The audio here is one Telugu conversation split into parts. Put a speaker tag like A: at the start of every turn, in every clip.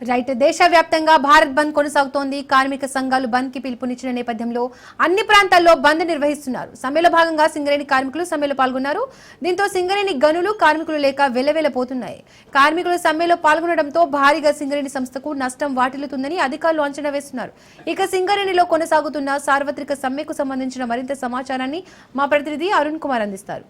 A: రైట్ దేశవ్యాప్తంగా భారత్ బంద్ కొనసాగుతోంది. కార్మిక సంఘాలు బంద్కి పిలుపునిచ్చిన నేపథ్యంలో అన్ని ప్రాంతాల్లో బంద్ నిర్వహిస్తున్నారు. సమ్మెలో భాగంగా సింగరేణి కార్మికులు సమ్మెలో పాల్గొన్నారు. దీంతో సింగరేణి గనులు కార్మికులు లేక వెలవెలపోతున్నాయి. కార్మికులు సమ్మెలో పాల్గొనడంతో భారీగా సింగరేణి సంస్థకు నష్టం వాటిల్లుతుందని అధికారులు అంచనా వేస్తున్నారు. ఇక సింగరేణిలో కొనసాగుతున్న సార్వత్రిక సమ్మెకు సంబంధించిన మరింత సమాచారాన్ని మా ప్రతినిధి అరుణ్ కుమార్ అందిస్తారు.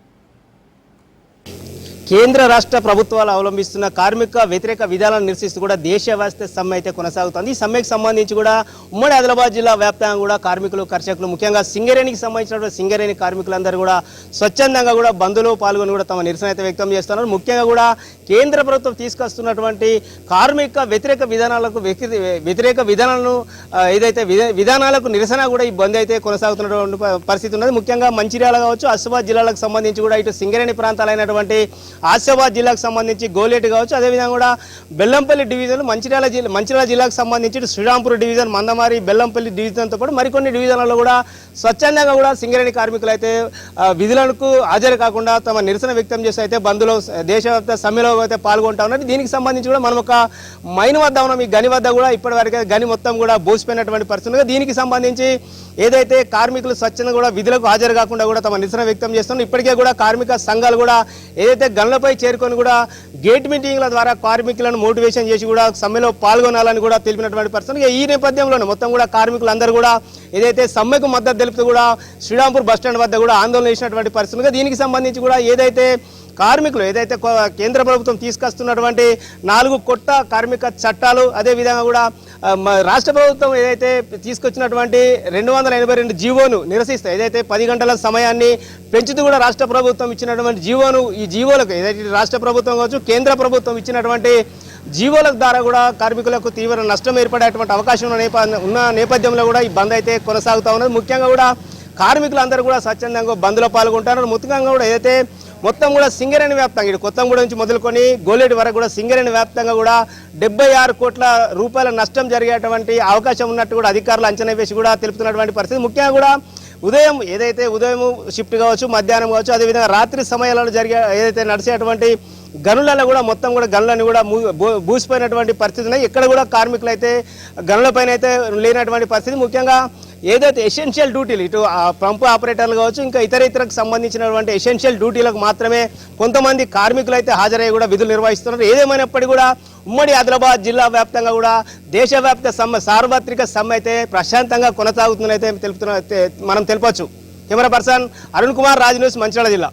B: కేంద్ర రాష్ట్ర ప్రభుత్వాలు అవలంబిస్తున్న కార్మిక వ్యతిరేక విధానాలను నిరసిస్తూ కూడా దేశవ్యాప్త సమ్మె అయితే కొనసాగుతుంది. ఈ సమ్మెకు సంబంధించి కూడా ఉమ్మడి ఆదిలాబాద్ జిల్లా వ్యాప్తంగా కూడా కార్మికులు కర్షకులు ముఖ్యంగా సింగరేణికి సంబంధించినటువంటి సింగరేణి కార్మికులందరూ కూడా స్వచ్ఛందంగా కూడా బంధువులు పాల్గొని కూడా తమ నిరసన అయితే వ్యక్తం చేస్తున్నారు. ముఖ్యంగా కూడా కేంద్ర ప్రభుత్వం తీసుకొస్తున్నటువంటి కార్మిక వ్యతిరేక విధానాలకు వ్యక్తి- వ్యతిరేక విధానాలను ఏదైతే విధానాలకు నిరసన కూడా ఈ బంద్ అయితే కొనసాగుతున్నటువంటి పరిస్థితి ఉన్నది. ముఖ్యంగా మంచిర్యాల కావచ్చు ఆసిఫాబాద్ జిల్లాలకు సంబంధించి కూడా ఇటు సింగరేణి ప్రాంతాలైనటువంటి ఆసిఫాబాద్ జిల్లాకు సంబంధించి గోలేటు కావచ్చు అదేవిధంగా కూడా బెల్లంపల్లి డివిజన్ మంచిర్యాల జిల్లా మంచిర్యాల జిల్లాకు సంబంధించి ఇటు శ్రీరాంపూర్ డివిజన్ మందమారి బెల్లంపల్లి డివిజన్తో పాటు మరికొన్ని డివిజన్లలో కూడా స్వచ్ఛందంగా కూడా సింగరేణి కార్మికులు అయితే విధులకు హాజరు కాకుండా తమ నిరసన వ్యక్తం చేసి అయితే బంధులో దేశవ్యాప్త సమ్మెలో అయితే పాల్గొంటా ఉన్నారు. దీనికి సంబంధించి కూడా మనం ఒక మైన్ వద్ద ఉన్నాం. ఈ గని వద్ద కూడా ఇప్పటి వరకు గని మొత్తం కూడా బోసిపోయినటువంటి పరిస్థితి దీనికి సంబంధించి ఏదైతే కార్మికులు స్వచ్ఛంగా కూడా విధులకు హాజరు కాకుండా కూడా తమ నిరసన వ్యక్తం చేస్తున్నారు ఇప్పటికే కూడా కార్మిక సంఘాలు కూడా ఏదైతే పనులపై చేరుకొని కూడా గేట్ మీటింగ్ల ద్వారా కార్మికులను మోటివేషన్ చేసి కూడా సమ్మెలో పాల్గొనాలని కూడా తెలిపినటువంటి పరిస్థితి ఈ నేపథ్యంలోనే మొత్తం కూడా కార్మికులందరూ కూడా ఏదైతే సమ్మెకు మద్దతు తెలుపుతూ కూడా శ్రీరాంపూర్ బస్టాండ్ వద్ద కూడా ఆందోళన చేసినటువంటి పరిస్థితి దీనికి సంబంధించి కూడా ఏదైతే కార్మికులు ఏదైతే కేంద్ర ప్రభుత్వం తీసుకొస్తున్నటువంటి నాలుగు కొత్త కార్మిక చట్టాలు అదేవిధంగా కూడా రాష్ట్ర ప్రభుత్వం ఏదైతే తీసుకొచ్చినటువంటి రెండు వందల ఎనభై రెండు జీవోను నిరసిస్తే ఏదైతే పది గంటల సమయాన్ని పెంచుతూ కూడా రాష్ట్ర ప్రభుత్వం ఇచ్చినటువంటి జీవోను ఈ జీవోలకు ఏదైతే రాష్ట్ర ప్రభుత్వం కావచ్చు కేంద్ర ప్రభుత్వం ఇచ్చినటువంటి జీవోల ద్వారా కూడా కార్మికులకు తీవ్ర నష్టం ఏర్పడేటువంటి అవకాశం ఉన్న ఉన్న నేపథ్యంలో కూడా ఈ బంద్ అయితే కొనసాగుతూ ఉన్నది. ముఖ్యంగా కూడా కార్మికులందరూ కూడా స్వచ్ఛందంగా బంద్లో పాల్గొంటున్నారు. ముఖ్యంగా కూడా ఏదైతే మొత్తం కూడా సింగరేణి వ్యాప్తంగా ఇటు కొత్తగూడ నుంచి మొదలుకొని గోలేటి వరకు కూడా సింగరేణి వ్యాప్తంగా కూడా డెబ్బై ఆరు కోట్ల రూపాయల నష్టం జరిగేటువంటి అవకాశం ఉన్నట్టు కూడా అధికారులు అంచనా వేసి కూడా తెలుపుతున్నటువంటి పరిస్థితి. ముఖ్యంగా కూడా ఉదయం ఏదైతే ఉదయం షిఫ్ట్ కావచ్చు మధ్యాహ్నం కావచ్చు అదేవిధంగా రాత్రి సమయాలలో జరిగే ఏదైతే నడిచేటువంటి గనులలో కూడా మొత్తం కూడా గనులను కూడా మూ- బూసిపోయినటువంటి పరిస్థితి ఉన్నాయి. ఇక్కడ కూడా కార్మికులు అయితే గనులపైన అయితే లేనటువంటి పరిస్థితి. ముఖ్యంగా ఏదైతే ఎసెన్షియల్ డ్యూటీలు ఇటు పంపు ఆపరేటర్లు కావచ్చు ఇంకా ఇతర ఇతరకు సంబంధించినటువంటి ఎసెన్షియల్ డ్యూటీలకు మాత్రమే కొంతమంది కార్మికులు అయితే హాజరయ్యి కూడా విధులు నిర్వహిస్తున్నారు. ఏదేమైనప్పటికీ కూడా ఉమ్మడి ఆదిలాబాద్ జిల్లా వ్యాప్తంగా కూడా దేశవ్యాప్త సమ్మె సార్వత్రిక సమ్మె అయితే ప్రశాంతంగా కొనసాగుతుందని అయితే తెలుపుతున్న మనం తెలపచ్చు. Camera person Arun Kumar Raj news Mancherial జిల్లా.